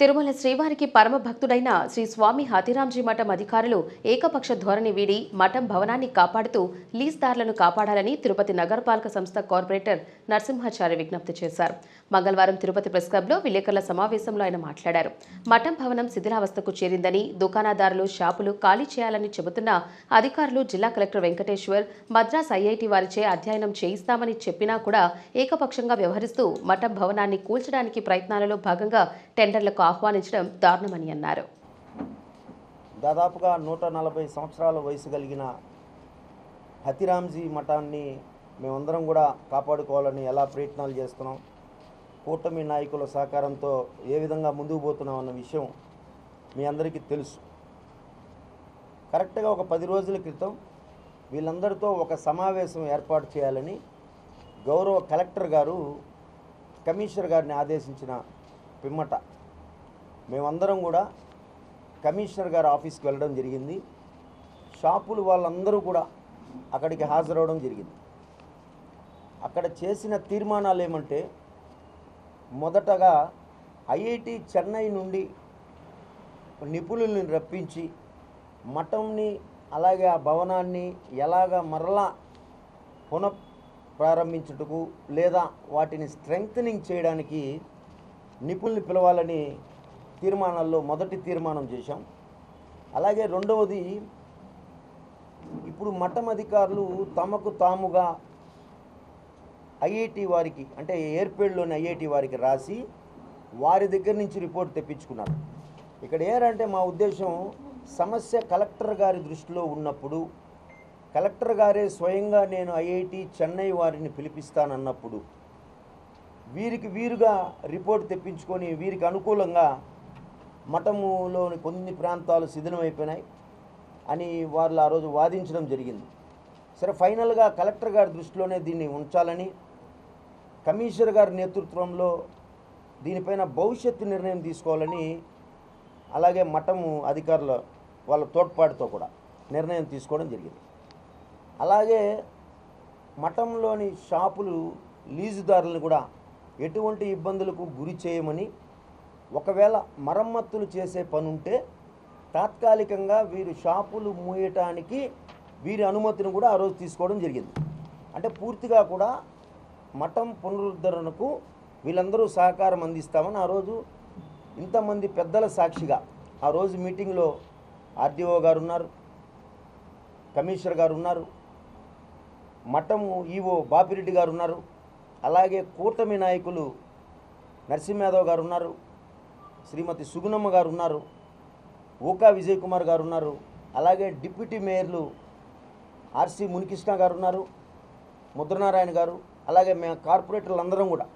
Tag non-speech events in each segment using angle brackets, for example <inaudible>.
తిరుమల శ్రీవారికి పరమ భక్తుడైన శ్రీ స్వామి హతిరాంజీ మఠం అధికారులు ఏకపక్ష ధోరణి వీడి మఠం భవనాన్ని కాపాడుతూ లీజ్దారులను కాపాడాలని తిరుపతి నగరపాలక సంస్థ కార్పొరేటర్ నరసింహాచారి విజ్ఞప్తి చేశారు. మంగళవారం తిరుపతి ప్రెస్ క్లబ్లో విలేకరుల సమావేశంలో ఆయన మాట్లాడారు. మఠం భవనం శిథిలావస్థకు చేరిందని దుకాణదారులు షాపులు ఖాళీ చేయాలని చెబుతున్న అధికారులు జిల్లా కలెక్టర్ వెంకటేశ్వర్ మద్రాస్ ఐఐటి వారిచే అధ్యయనం చేయిస్తామని చెప్పినా కూడా ఏకపక్షంగా వ్యవహరిస్తూ మఠం భవనాన్ని కూల్చడానికి ప్రయత్నాలలో భాగంగా టెండర్లకు ఆహ్వానించడం దారుణమని అన్నారు. దాదాపుగా నూట నలభై సంవత్సరాల వయసు కలిగిన హతిరామ్జీ మఠాన్ని మేమందరం కూడా కాపాడుకోవాలని ఎలా ప్రయత్నాలు చేస్తున్నాం కూటమి నాయకుల సహకారంతో ఏ విధంగా ముందుకు పోతున్నాం అన్న విషయం మీ అందరికీ తెలుసు. కరెక్ట్గా ఒక పది రోజుల క్రితం వీళ్ళందరితో ఒక సమావేశం ఏర్పాటు చేయాలని గౌరవ కలెక్టర్ గారు కమిషనర్ గారిని ఆదేశించిన పిమ్మట మేమందరం కూడా కమిషనర్ గారి ఆఫీస్కి వెళ్ళడం జరిగింది. షాపులు వాళ్ళందరూ కూడా అక్కడికి హాజరవడం జరిగింది. అక్కడ చేసిన తీర్మానాలు ఏమంటే మొదటగా ఐఐటి చెన్నై నుండి నిపుణుల్ని రప్పించి మఠంని అలాగే ఆ భవనాన్ని ఎలాగ మరలా పునః ప్రారంభించుటకు లేదా వాటిని స్ట్రెంగ్తనింగ్ చేయడానికి నిపుణుల్ని పిలవాలని తీర్మానాల్లో మొదటి తీర్మానం చేశాం. అలాగే రెండవది ఇప్పుడు మఠం అధికారులు తమకు తాముగా ఐఐటి వారికి అంటే ఎయిర్పేడ్లోని ఐఐటి వారికి రాసి వారి దగ్గర నుంచి రిపోర్ట్ తెప్పించుకున్నారు. ఇక్కడ ఏంటంటే మా ఉద్దేశం సమస్య కలెక్టర్ గారి దృష్టిలో ఉన్నప్పుడు కలెక్టర్ గారే స్వయంగా నేను ఐఐటి చెన్నై వారిని పిలిపిస్తానన్నప్పుడు వీరికి వీరుగా రిపోర్ట్ తెప్పించుకొని వీరికి అనుకూలంగా మఠములోని కొన్ని ప్రాంతాలు శిథిలమైపోయినాయి అని వాళ్ళు ఆ రోజు వాదించడం జరిగింది. సరే ఫైనల్గా కలెక్టర్ గారి దృష్టిలోనే దీన్ని ఉంచాలని కమిషనర్ గారి నేతృత్వంలో దీనిపైన భవిష్యత్తు నిర్ణయం తీసుకోవాలని అలాగే మఠము అధికారుల వాళ్ళ తోడ్పాటుతో కూడా నిర్ణయం తీసుకోవడం జరిగింది. అలాగే మఠంలోని షాపులు లీజుదారులను కూడా ఎటువంటి ఇబ్బందులకు గురి చేయమని ఒకవేళ మరమ్మతులు చేసే పని ఉంటే తాత్కాలికంగా వీరు షాపులు మూయటానికి వీరి అనుమతిని కూడా ఆ రోజు తీసుకోవడం జరిగింది. అంటే పూర్తిగా కూడా మఠం పునరుద్ధరణకు వీళ్ళందరూ సహకారం అందిస్తామని ఆ రోజు ఇంతమంది పెద్దల సాక్షిగా ఆ రోజు మీటింగ్లో ఆర్డీఓ గారు ఉన్నారు కమిషనర్ గారు ఉన్నారు మఠం ఈవో బాపిరెడ్డి గారు ఉన్నారు అలాగే కూటమి నాయకులు నరసింహయాదవ్ గారు ఉన్నారు శ్రీమతి సుగుణమ్మ గారు ఉన్నారు ఊకా విజయ్ కుమార్ గారు ఉన్నారు అలాగే డిప్యూటీ మేయర్లు ఆర్సి మునికృష్ణ గారు ఉన్నారు ముద్రనారాయణ గారు అలాగే మేము కార్పొరేటర్లు అందరం కూడా.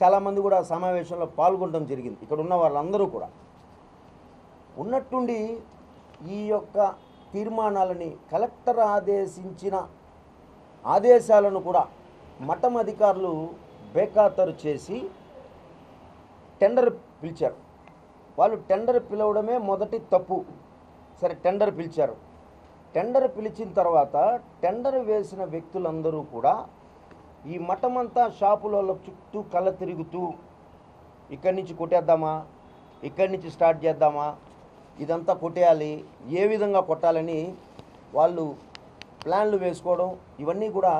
చాలామంది కూడా సమావేశంలో పాల్గొనడం జరిగింది. ఇక్కడ ఉన్న వాళ్ళందరూ కూడా. ఉన్నట్టుండి ఈ యొక్క తీర్మానాలని కలెక్టర్ ఆదేశించిన ఆదేశాలను కూడా మఠం అధికారులు బేఖాతరు చేసి టెండర్ పిలిచారు. వాళ్ళు టెండర్ పిలవడమే మొదటి తప్పు. సరే టెండర్ పిలిచారు. టెండర్ పిలిచిన తర్వాత టెండర్ వేసిన వ్యక్తులందరూ కూడా ఈ మఠమంతా షాపులలో చుట్టూ కళ్ళ తిరుగుతూ ఇక్కడి నుంచి కొట్టేద్దామా? ఇక్కడి నుంచి స్టార్ట్ చేద్దామా? ఇదంతా కొట్టేయాలి. ఏ విధంగా కొట్టాలని వాళ్ళు ప్లాన్లు వేసుకోవడం ఇవన్నీ కూడా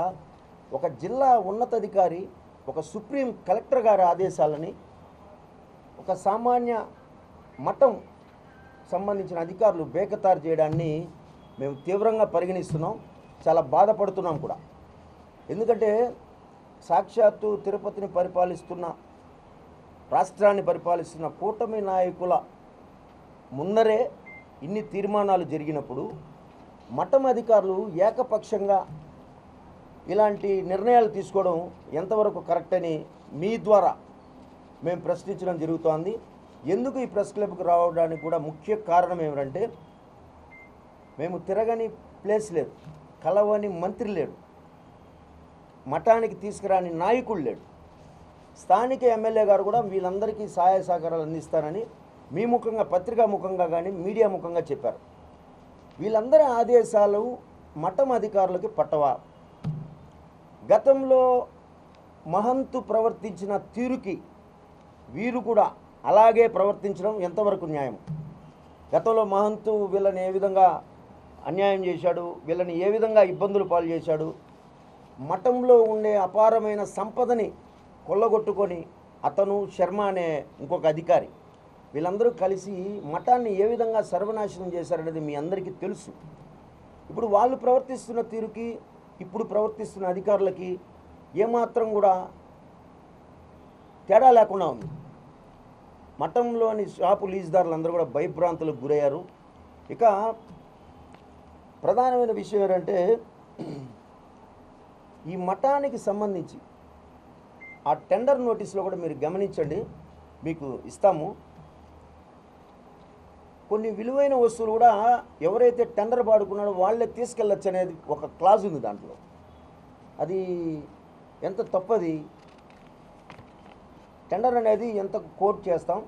ఒక జిల్లా ఉన్నతాధికారి ఒక సుప్రీం కలెక్టర్ గారి ఆదేశాలని ఒక సామాన్య మఠం సంబంధించిన అధికారులు బేఖతారు చేయడాన్ని మేము తీవ్రంగా పరిగణిస్తున్నాం. చాలా బాధపడుతున్నాం కూడా. ఎందుకంటే సాక్షాత్తు తిరుపతిని పరిపాలిస్తున్న రాష్ట్రాన్ని పరిపాలిస్తున్న కూటమి నాయకుల ముందరే ఇన్ని తీర్మానాలు జరిగినప్పుడు మఠం అధికారులు ఏకపక్షంగా ఇలాంటి నిర్ణయాలు తీసుకోవడం ఎంతవరకు కరెక్ట్ అని మీ ద్వారా మేము ప్రశ్నించడం జరుగుతోంది. ఎందుకు ఈ ప్రెస్ క్లబ్కి రావడానికి కూడా ముఖ్య కారణం ఏమిటంటే మేము తిరగని ప్లేస్ లేదు కలవని మంత్రి లేడు మఠానికి తీసుకురాని నాయకుడు లేడు. స్థానిక ఎమ్మెల్యే గారు కూడా వీళ్ళందరికీ సహాయ సహకారాలు అందిస్తారని మీ ముఖంగా పత్రికా ముఖంగా కానీ మీడియా ముఖంగా చెప్పారు. వీళ్ళందరి ఆదేశాలు మఠం అధికారులకి పట్టవా గతంలో మహంతు ప్రవర్తించిన తీరుకి వీరు కూడా అలాగే ప్రవర్తించడం ఎంతవరకు న్యాయం? గతంలో మహంతు వీళ్ళని ఏ విధంగా అన్యాయం చేశాడు? వీళ్ళని ఏ విధంగా ఇబ్బందులు పాలు చేశాడు? మఠంలో ఉండే అపారమైన సంపదని కొల్లగొట్టుకొని అతను శర్మ అనే ఇంకొక అధికారి. వీళ్ళందరూ కలిసి మఠాన్ని ఏ విధంగా సర్వనాశనం చేశారనేది మీ అందరికీ తెలుసు. ఇప్పుడు వాళ్ళు ప్రవర్తిస్తున్న తీరుకి ఇప్పుడు ప్రవర్తిస్తున్న అధికారులకి ఏమాత్రం కూడా తేడా లేకుండా ఉంది. మఠంలోని షాపు లీజుదారులు అందరూ కూడా భయభ్రాంతులకు గురయ్యారు. ఇక ప్రధానమైన విషయం ఏంటంటే ఈ మఠానికి సంబంధించి ఆ టెండర్ నోటీస్లో కూడా మీరు గమనించండి మీకు ఇస్తాము. కొన్ని విలువైన వస్తువులు కూడా ఎవరైతే టెండర్ పాడుకున్నాడో వాళ్ళే తీసుకెళ్ళచ్చు అనేది ఒక క్లాజ్ ఉంది దాంట్లో. అది ఎంత తప్పది? టెండర్ అనేది ఎంత కోట్ చేస్తాం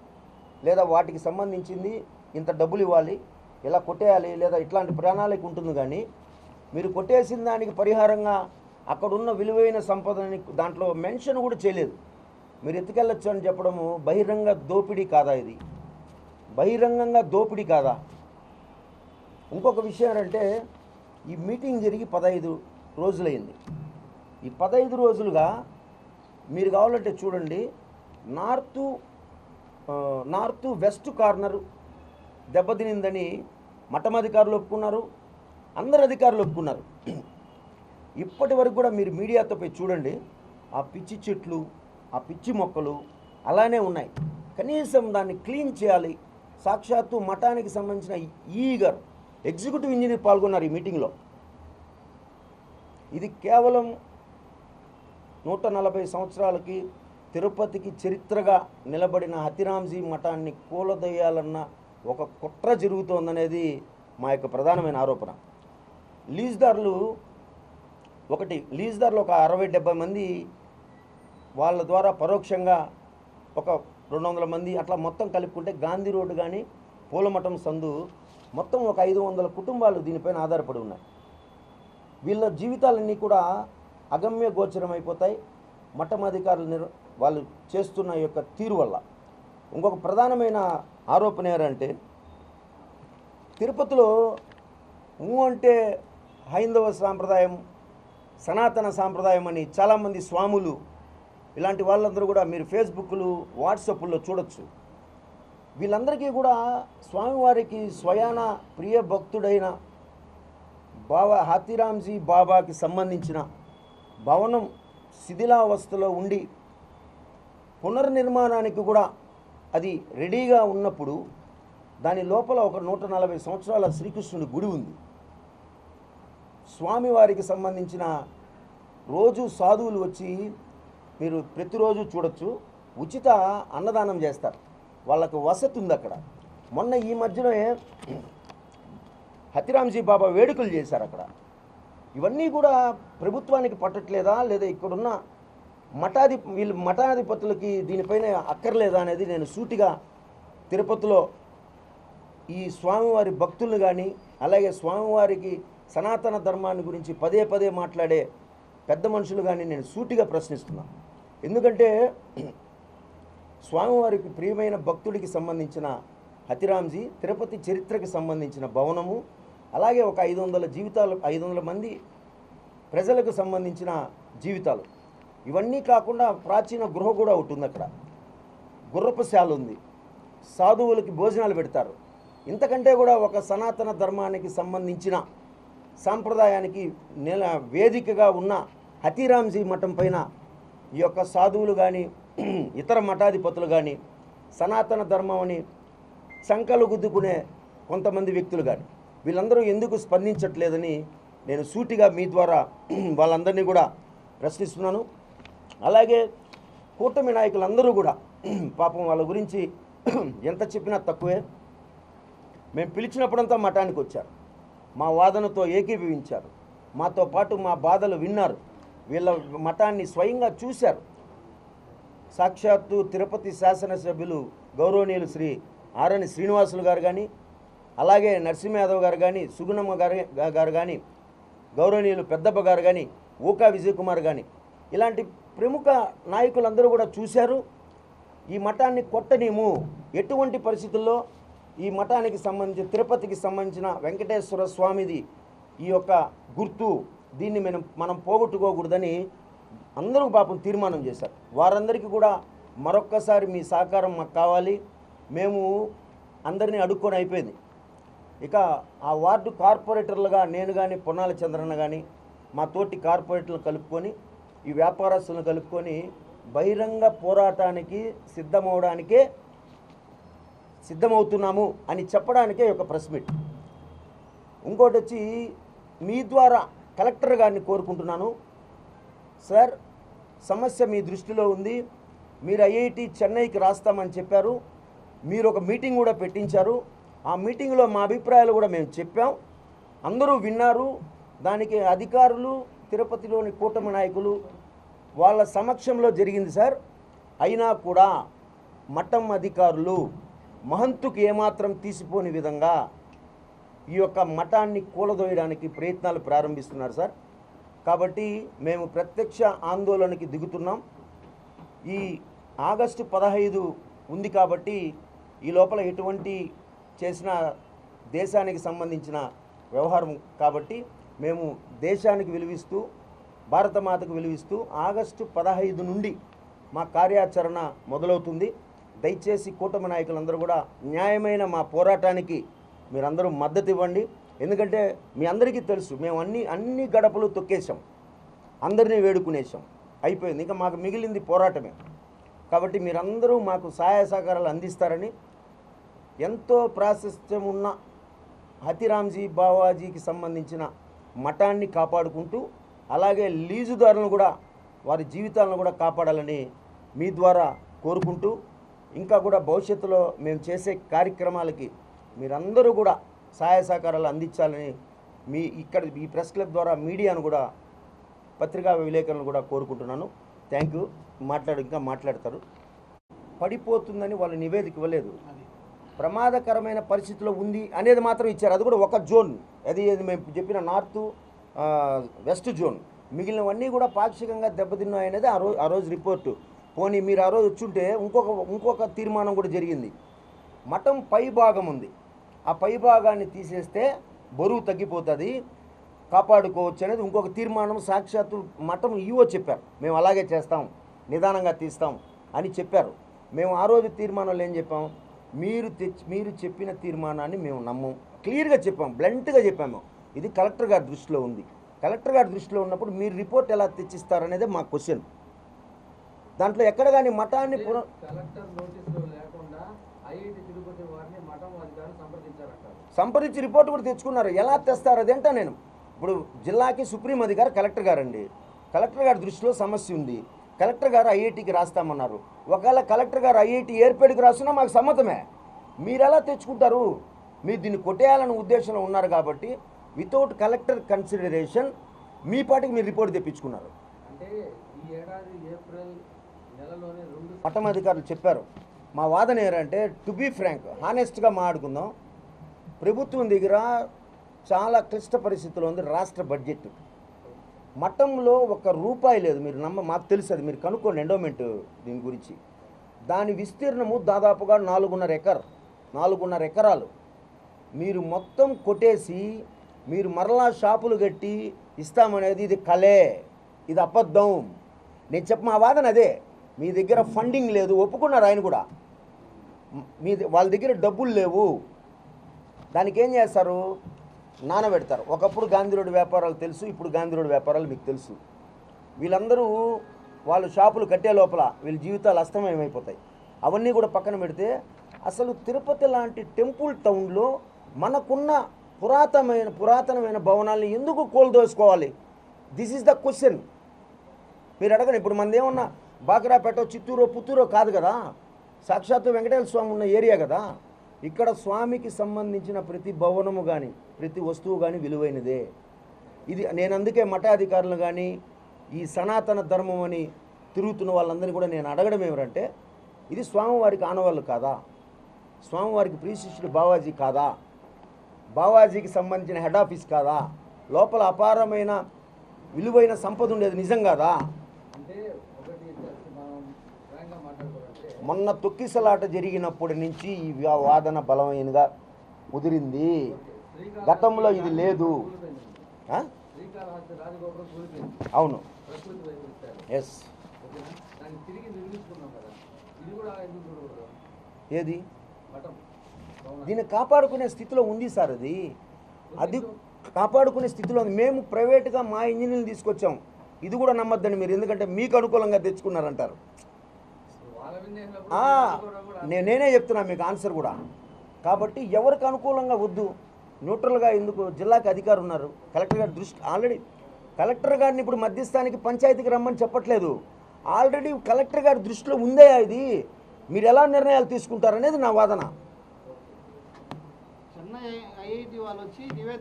లేదా వాటికి సంబంధించింది ఇంత డబ్బులు ఇవ్వాలి ఇలా కొట్టేయాలి లేదా ఇట్లాంటి ప్రణాళిక ఉంటుంది కానీ మీరు కొట్టేసిన దానికి పరిహారంగా అక్కడున్న విలువైన సంపదని దాంట్లో మెన్షన్ కూడా చేయలేదు. మీరు ఎత్తుకెళ్ళొచ్చు అని చెప్పడము బహిరంగ దోపిడీ కాదా ఇది? బహిరంగంగా దోపిడీ కాదా? ఇంకొక విషయం ఏంటంటే ఈ మీటింగ్ జరిగి పదహైదు రోజులైంది. ఈ పదహైదు రోజులుగా మీరు కావాలంటే చూడండి నార్తు నార్త్ వెస్ట్ కార్నర్ దెబ్బతినిందని మఠం అధికారులు ఒప్పుకున్నారు అందరు అధికారులు ఒప్పుకున్నారు. ఇప్పటి వరకు కూడా మీరు మీడియాతో పోయి చూడండి ఆ పిచ్చి చెట్లు ఆ పిచ్చి మొక్కలు అలానే ఉన్నాయి. కనీసం దాన్ని క్లీన్ చేయాలి. సాక్షాత్తు మఠానికి సంబంధించిన ఈ గారు ఎగ్జిక్యూటివ్ ఇంజనీర్ పాల్గొన్నారు ఈ మీటింగ్లో. ఇది కేవలం నూట నలభై సంవత్సరాలకి తిరుపతికి చరిత్రగా నిలబడిన హతిరాంజీ మఠాన్ని కూలదయ్యాలన్న ఒక కుట్ర జరుగుతోందనేది మా యొక్క ప్రధానమైన ఆరోపణ. లీజ్దారులు ఒకటి లీజ్దారులు ఒక అరవై డెబ్బై మంది వాళ్ళ ద్వారా పరోక్షంగా ఒక రెండు వందల మంది అట్లా మొత్తం కలుపుకుంటే గాంధీ రోడ్డు కానీ పూలమఠం సందు మొత్తం ఒక ఐదు వందల కుటుంబాలు దీనిపైన ఆధారపడి ఉన్నాయి. వీళ్ళ జీవితాలన్నీ కూడా అగమ్య గోచరం అయిపోతాయి. మఠం అధికారులు నిర్ వాళ్ళు చేస్తున్న యొక్క తీరు వల్ల. ఇంకొక ప్రధానమైన ఆరోపణ ఏంటంటే తిరుపతిలో ఊ అంటే హైందవ సాంప్రదాయం సనాతన సాంప్రదాయం అని చాలామంది స్వాములు ఇలాంటి వాళ్ళందరూ కూడా మీరు ఫేస్బుక్లు వాట్సాప్లో చూడొచ్చు. వీళ్ళందరికీ కూడా స్వామివారికి స్వయాన ప్రియ భక్తుడైన బాబా హాతీరాంజీ బాబాకి సంబంధించిన భవనం శిథిలావస్థలో ఉండి పునర్నిర్మాణానికి కూడా అది రెడీగా ఉన్నప్పుడు దాని లోపల ఒక నూట నలభై సంవత్సరాల శ్రీకృష్ణుడి గుడి ఉంది. స్వామివారికి సంబంధించిన రోజు సాధువులు వచ్చి మీరు ప్రతిరోజు చూడొచ్చు. ఉచిత అన్నదానం చేస్తారు. వాళ్ళకు వసతి ఉంది అక్కడ. మొన్న ఈ మధ్యలో హతిరాంజీ బాబా వేడుకలు చేశారు అక్కడ. ఇవన్నీ కూడా ప్రభుత్వానికి పట్టట్లేదా లేదా ఇక్కడున్న మఠాధి వీళ్ళు మఠాధిపతులకి దీనిపైన అక్కర్లేదా అనేది నేను సూటిగా తిరుపతిలో ఈ స్వామివారి భక్తులను కానీ అలాగే స్వామివారికి సనాతన ధర్మాన్ని గురించి పదే పదే మాట్లాడే పెద్ద మనుషులు కానీ నేను సూటిగా ప్రశ్నిస్తున్నాను ఎందుకంటే స్వామివారికి ప్రియమైన భక్తుడికి సంబంధించిన హతిరాంజీ తిరుపతి చరిత్రకి సంబంధించిన భవనము అలాగే ఒక ఐదు వందల జీవితాలు ఐదు వందల మంది ప్రజలకు సంబంధించిన జీవితాలు. ఇవన్నీ కాకుండా ప్రాచీన గృహ కూడా ఒకటి ఉంది అక్కడ. గుర్రపశాల ఉంది. సాధువులకి భోజనాలు పెడతారు. ఇంతకంటే కూడా ఒక సనాతన ధర్మానికి సంబంధించిన సాంప్రదాయానికి నెల వేదికగా ఉన్న హతీరాంజీ మఠం పైన ఈ యొక్క సాధువులు కానీ <clears throat> ఇతర మఠాధిపతులు కానీ సనాతన ధర్మం అని శంకలు గుద్దుకునే కొంతమంది వ్యక్తులు కానీ వీళ్ళందరూ ఎందుకు స్పందించట్లేదని నేను సూటిగా మీ ద్వారా <clears throat> వాళ్ళందరినీ కూడా ప్రశ్నిస్తున్నాను. అలాగే కూటమి నాయకులందరూ కూడా పాపం వాళ్ళ గురించి ఎంత చెప్పినా తక్కువే. మేము పిలిచినప్పుడంతా మఠానికి వచ్చారు. మా వాదనతో ఏకీభవించారు. మాతో పాటు మా బాధలు విన్నారు. వీళ్ళ మఠాన్ని స్వయంగా చూశారు. సాక్షాత్తు తిరుపతి శాసనసభ్యులు గౌరవనీయులు శ్రీ ఆరణి శ్రీనివాసులు గారు కానీ అలాగే నరసింహ యాదవ్ గారు కానీ సుగుణమ్మ గారు గారు కానీ గౌరవనీయులు పెద్దప్ప గారు కానీ ఊకా విజయ్ కుమార్ కానీ ఇలాంటి ప్రముఖ నాయకులందరూ కూడా చూశారు. ఈ మఠాన్ని కొట్టనేము. ఎటువంటి పరిస్థితుల్లో ఈ మఠానికి సంబంధించి తిరుపతికి సంబంధించిన వెంకటేశ్వర స్వామిది ఈ యొక్క గుర్తు దీన్ని మనం మనం పోగొట్టుకోకూడదని అందరూ పాపం తీర్మానం చేశారు. వారందరికీ కూడా మరొక్కసారి మీ సహకారం మాకు కావాలి. మేము అందరినీ అడుక్కొని అయిపోయింది. ఇక ఆ వార్డు కార్పొరేటర్లుగా నేను కానీ పొన్నాల చంద్రన్న కానీ మా తోటి కార్పొరేటర్లు కలుపుకొని ఈ వ్యాపారస్తులను కలుపుకొని బహిరంగ పోరాటానికి సిద్ధమవడానికే సిద్ధమవుతున్నాము అని చెప్పడానికే ఒక ప్రెస్ మీట్. ఇంకోటి వచ్చి మీ ద్వారా కలెక్టర్ గారిని కోరుకుంటున్నాను. సార్ సమస్య మీ దృష్టిలో ఉంది. మీరు ఐఐటి చెన్నైకి రాస్తామని చెప్పారు. మీరు ఒక మీటింగ్ కూడా పెట్టించారు. ఆ మీటింగ్లో మా అభిప్రాయాలు కూడా మేము చెప్పాం. అందరూ విన్నారు. దానికి అధికారులు తిరుపతిలోని కూటమి నాయకులు వాళ్ళ సమక్షంలో జరిగింది సార్. అయినా కూడా మఠం అధికారులు మహంతుకు ఏమాత్రం తీసిపోని విధంగా ఈ యొక్క మఠాన్ని కూలదోయడానికి ప్రయత్నాలు ప్రారంభిస్తున్నారు సార్. కాబట్టి మేము ప్రత్యక్ష ఆందోళనకి దిగుతున్నాం. ఈ ఆగస్టు పదహైదు ఉంది కాబట్టి ఈ లోపల ఎటువంటి చేసిన దేశానికి సంబంధించిన వ్యవహారం కాబట్టి మేము దేశానికి విలువిస్తూ భారతమాతకు విలువిస్తూ ఆగస్టు పదహైదు నుండి మా కార్యాచరణ మొదలవుతుంది. దయచేసి కూటమి నాయకులందరూ కూడా న్యాయమైన మా పోరాటానికి మీరందరూ మద్దతు ఇవ్వండి. ఎందుకంటే మీ అందరికీ తెలుసు మేము అన్ని అన్ని గడపలు తొక్కేసాం అందరినీ వేడుకునేసాం అయిపోయింది. ఇంకా మాకు మిగిలింది పోరాటమే. కాబట్టి మీరందరూ మాకు సహాయ సహకారాలు అందిస్తారని ఎంతో ప్రాశస్త్యం ఉన్న హతిరామ్జీ బావాజీకి సంబంధించిన మఠాన్ని కాపాడుకుంటూ అలాగే లీజుదారులను కూడా వారి జీవితాలను కూడా కాపాడాలని మీ ద్వారా కోరుకుంటూ ఇంకా కూడా భవిష్యత్తులో మేము చేసే కార్యక్రమాలకి మీరందరూ కూడా సహాయ సహకారాలు అందించాలని మీ ఇక్కడ ఈ ప్రెస్ క్లబ్ ద్వారా మీడియాను కూడా పత్రికా విలేకరులను కూడా కోరుకుంటున్నాను. Thank you. మాట్లాడు ఇంకా మాట్లాడతారు. పడిపోతుందని వాళ్ళు నివేదిక ఇవ్వలేదు. ప్రమాదకరమైన పరిస్థితిలో ఉంది అనేది మాత్రం ఇచ్చారు. అది కూడా ఒక జోన్. అది మేము చెప్పిన నార్త్ వెస్ట్ జోన్. మిగిలినవన్నీ కూడా పాక్షికంగా దెబ్బతిన్నాయి అనేది ఆ రోజు ఆ రోజు రిపోర్టు. పోనీ మీరు ఆ రోజు వచ్చుంటే ఇంకొక ఇంకొక తీర్మానం కూడా జరిగింది. మఠం పై భాగం ఉంది. ఆ పై భాగాన్ని తీసేస్తే బరువు తగ్గిపోతుంది. కాపాడుకోవచ్చు అనేది ఇంకొక తీర్మానం సాక్షాత్తు మఠం ఈవో చెప్పారు. మేము అలాగే చేస్తాం. నిదానంగా తీస్తాం అని చెప్పారు. మేము ఆ రోజు తీర్మానంలో ఏం చెప్పాం? మీరు తెచ్చి మీరు చెప్పిన తీర్మానాన్ని మేము నమ్మం. క్లియర్గా చెప్పాం బ్లంట్గా చెప్పాము. ఇది కలెక్టర్ గారి దృష్టిలో ఉంది. కలెక్టర్ గారి దృష్టిలో ఉన్నప్పుడు మీరు రిపోర్ట్ ఎలా తెచ్చిస్తారనేదే మా క్వశ్చన్. దాంట్లో ఎక్కడ కానీ మఠాన్ని పున సంప్రదించి రిపోర్ట్ కూడా తెచ్చుకున్నారు. ఎలా తెస్తారు అదేంటా నేను. ఇప్పుడు జిల్లాకి సుప్రీం అధికారి కలెక్టర్ గారు అండి కలెక్టర్ గారి దృష్టిలో సమస్య ఉంది. కలెక్టర్ గారు ఐఐటికి రాస్తామన్నారు. ఒకవేళ కలెక్టర్ గారు ఐఐటి ఏర్పేడికి రాస్తున్నా మాకు సమ్మతమే. మీరు ఎలా తెచ్చుకుంటారు? మీరు దీన్ని కొట్టేయాలనే ఉద్దేశంలో ఉన్నారు కాబట్టి వితౌట్ కలెక్టర్ కన్సిడరేషన్ మీ పాటికి మీరు రిపోర్ట్ తెప్పించుకున్నారు. మఠం అధికారులు చెప్పారు. మా వాదన ఏంటంటే టు బీ ఫ్రాంక్ హానెస్ట్గా మాట్లాడుకుందాం. ప్రభుత్వం దగ్గర చాలా క్లిష్ట పరిస్థితుల్లో ఉంది రాష్ట్ర బడ్జెట్ మఠంలో ఒక రూపాయి లేదు. మీరు నమ్మ మాకు తెలుసు అది. మీరు కనుక్కోండి ఎండోమెంట్ దీని గురించి. దాని విస్తీర్ణము దాదాపుగా నాలుగున్నర ఎకర్ నాలుగున్నర ఎకరాలు. మీరు మొత్తం కొట్టేసి మీరు మరలా షాపులు కట్టి ఇస్తామనేది ఇది కలే. ఇది అబద్ధం. నేను చెప్ప మా వాదన అదే. మీ దగ్గర ఫండింగ్ లేదు. ఒప్పుకున్నారు ఆయన కూడా. మీ వాళ్ళ దగ్గర డబ్బులు లేవు. దానికి ఏం చేస్తారు? నానబెడతారు. ఒకప్పుడు గాంధీ రోడ్డు వ్యాపారాలు తెలుసు ఇప్పుడు గాంధీ రోడ్ వ్యాపారాలు మీకు తెలుసు. వీళ్ళందరూ వాళ్ళు షాపులు కట్టే లోపల వీళ్ళ జీవితాలు అస్తమయమైపోతాయి. అవన్నీ కూడా పక్కన పెడితే అసలు తిరుపతి లాంటి టెంపుల్ టౌన్లో మనకున్న పురాతనమైన పురాతనమైన భవనాల్ని ఎందుకు కోల్దోసుకోవాలి? దిస్ ఈజ్ ద క్వశ్చన్ మీరు అడగండి. ఇప్పుడు మనది ఏమన్నా బాకరాపేట చిత్తూరు పుత్తూరు కాదు కదా? సాక్షాత్తు వెంకటేశ్వర స్వామి ఉన్న ఏరియా కదా? ఇక్కడ స్వామికి సంబంధించిన ప్రతి భవనము కానీ ప్రతి వస్తువు కానీ విలువైనదే. ఇది నేను అందుకే మఠాధికారులు కానీ ఈ సనాతన ధర్మం అని తిరుగుతున్న వాళ్ళందరినీ కూడా నేను అడగడం ఏమిటంటే ఇది స్వామివారికి ఆనవాళ్ళు కాదా? స్వామివారికి ప్రీశిష్యుడు బావాజీ కాదా? బావాజీకి సంబంధించిన హెడ్ ఆఫీస్ కాదా? లోపల అపారమైన విలువైన సంపద ఉండేది నిజం కాదా? అంటే ఒకటి just మనం ఫ్రాంక్గా మాట్లాడుకోవాలంటే మొన్న తొక్కిసలాట జరిగినప్పటి నుంచి ఈ వాదన బలమైనగా కుదిరింది గతంలో ఇది లేదు. అవును. ఎస్. ఏది? దీన్ని కాపాడుకునే స్థితిలో ఉంది సార్ అది. అది కాపాడుకునే స్థితిలో ఉంది. మేము ప్రైవేట్గా మా ఇంజనీర్ని తీసుకొచ్చాం. ఇది కూడా నమ్మద్దండి మీరు. ఎందుకంటే మీకు అనుకూలంగా తెచ్చుకున్నారంటారు వాళ్ళ మీద వేసినప్పుడు ఆ, కూడా కూడా నే- నేనే చెప్తున్నా మీకు ఆన్సర్ కూడా. కాబట్టి ఎవరికి అనుకూలంగా వద్దు. న్యూట్రల్గా ఎందుకు? జిల్లాకి అధికారు ఉన్నారు. కలెక్టర్ గారి దృష్టి ఆల్రెడీ కలెక్టర్ గారిని ఇప్పుడు మధ్యస్థానికి పంచాయతీకి రమ్మని చెప్పట్లేదు. ఆల్రెడీ కలెక్టర్ గారి దృష్టిలో ఉందే ఇది. మీరు ఎలా నిర్ణయాలు తీసుకుంటారనేది నా వాదన.